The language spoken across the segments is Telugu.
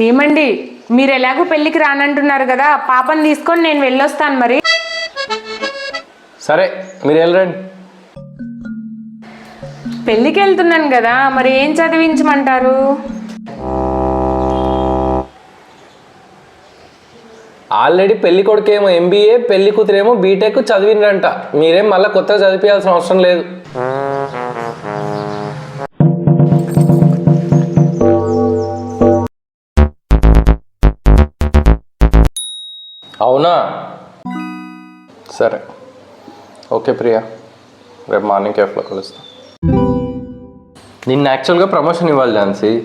ఏమండి? మీరు ఎలాగో పెళ్ళికి రానంటున్నారు కదా పాపని తీసుకొని నేను వెళ్ళొస్తాను మరి. సరే మీరు వెళ్ళరండి. పెళ్ళికి వెళ్తున్నాను కదా మరి ఏం చదివించమంటారు? ఆల్రెడీ పెళ్ళి కొడుకేమో ఎంబీఏ పెళ్ళి కూతురేమో బీటెక్ చదివిండ్రంట మీరేం మళ్ళీ కొత్తగా చదివించాల్సిన అవసరం లేదు. అవునా? సరే. ఓకే ప్రియా. రేపు మార్నింగ్ కేఫ్లో కలుస్తాం. నిన్న యాక్చువల్గా ప్రమోషన్ ఇవ్వాలి ఝాన్సీ.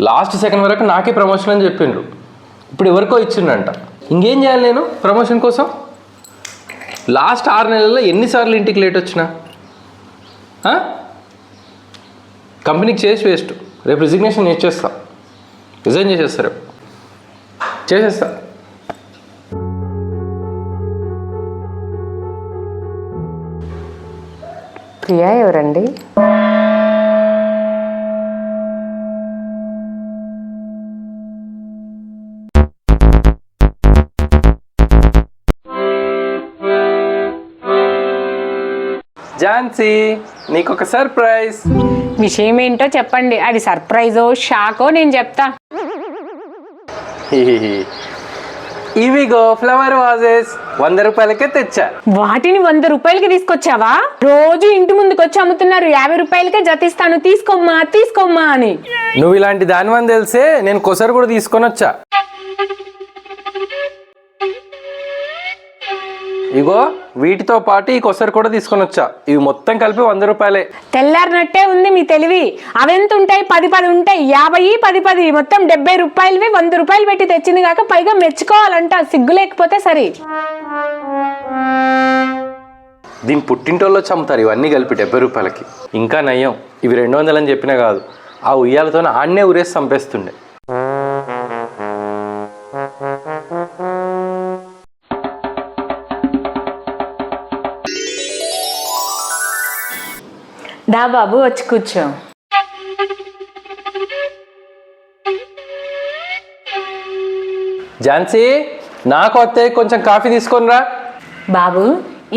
లాస్ట్ సెకండ్ వరకు నాకే ప్రమోషన్ అని చెప్పిండ్రు. ఇప్పుడు ఎవరికో ఇచ్చిండంట. ఇంకేం చేయాలి నేను ప్రమోషన్ కోసం? లాస్ట్ ఆరు నెలల్లో ఎన్నిసార్లు ఇంటికి లేట్ వచ్చినా? కంపెనీకి చేసి వేస్ట్. రేపు రిజిగ్నేషన్ చేసేస్తా రిజైన్ చేసేస్తా రేపు. చేసేస్తా. ప్రియా ఎవరండి? ఝాన్సీ నీకు ఒక సర్ప్రైజ్ విషయం ఏంటో చెప్పండి. అది సర్ప్రైజో షాకో నేను చెప్తా. ఇవిగో ఫ్లవర్ వాజెస్ వంద రూపాయలకే తెచ్చా. వాటిని వంద రూపాయలకి తీసుకొచ్చావా? రోజు ఇంటి ముందుకు వచ్చి అమ్ముతున్నారు. యాభై రూపాయలకే జతిస్తాను. తీసుకోమ్మా తీసుకోమ్మా అని. నువ్వు ఇలాంటి దానివని తెలిసే నేను కొసరు కూడా తీసుకొని వచ్చా. ఇగో వీటితో పాటు ఈ కొసరు కూడా తీసుకొని వచ్చా. ఇవి మొత్తం కలిపి వంద రూపాయలే. తెల్లారినట్టే ఉంది మీ తెలివి. అవెంత ఉంటాయి పది పది ఉంటాయి. యాభై పది పది. మొత్తం డెబ్బై రూపాయలవి వంద రూపాయలు పెట్టి తెచ్చింది కాక పైగా మెచ్చుకోవాలంట. సిగ్గు లేకపోతే సరే. దీని పుట్టింటోళ్ళు వచ్చి అమ్ముతారు ఇవన్నీ కలిపి డెబ్బై రూపాయలకి. ఇంకా నయ్యం. ఇవి రెండు వందలు అని చెప్పినా కాదు. ఆ ఉయ్యాలతో ఆన్నే ఊరేసి చంపేస్తుండే. దా బాబు వచ్చి కూర్చో. ఝాన్సీ నాకు వస్తే కొంచెం కాఫీ తీసుకొని రా. బాబు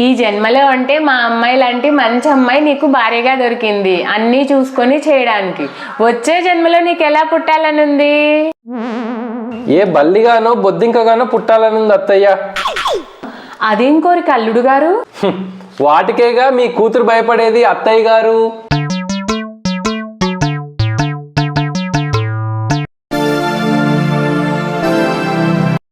ఈ జన్మలో అంటే మా అమ్మాయి లాంటి మంచి అమ్మాయి నీకు భార్యగా దొరికింది. అన్నీ చూసుకొని చేయడానికి. వచ్చే జన్మలో నీకు ఎలా పుట్టాలనుంది? ఏ బల్లిగానో బొద్దింకగానో పుట్టాలని ఉంది అత్తయ్య. అదేం కోరిక అల్లుడు గారు. వాటికేగా మీ కూతురు భయపడేది అత్తయ్య గారు?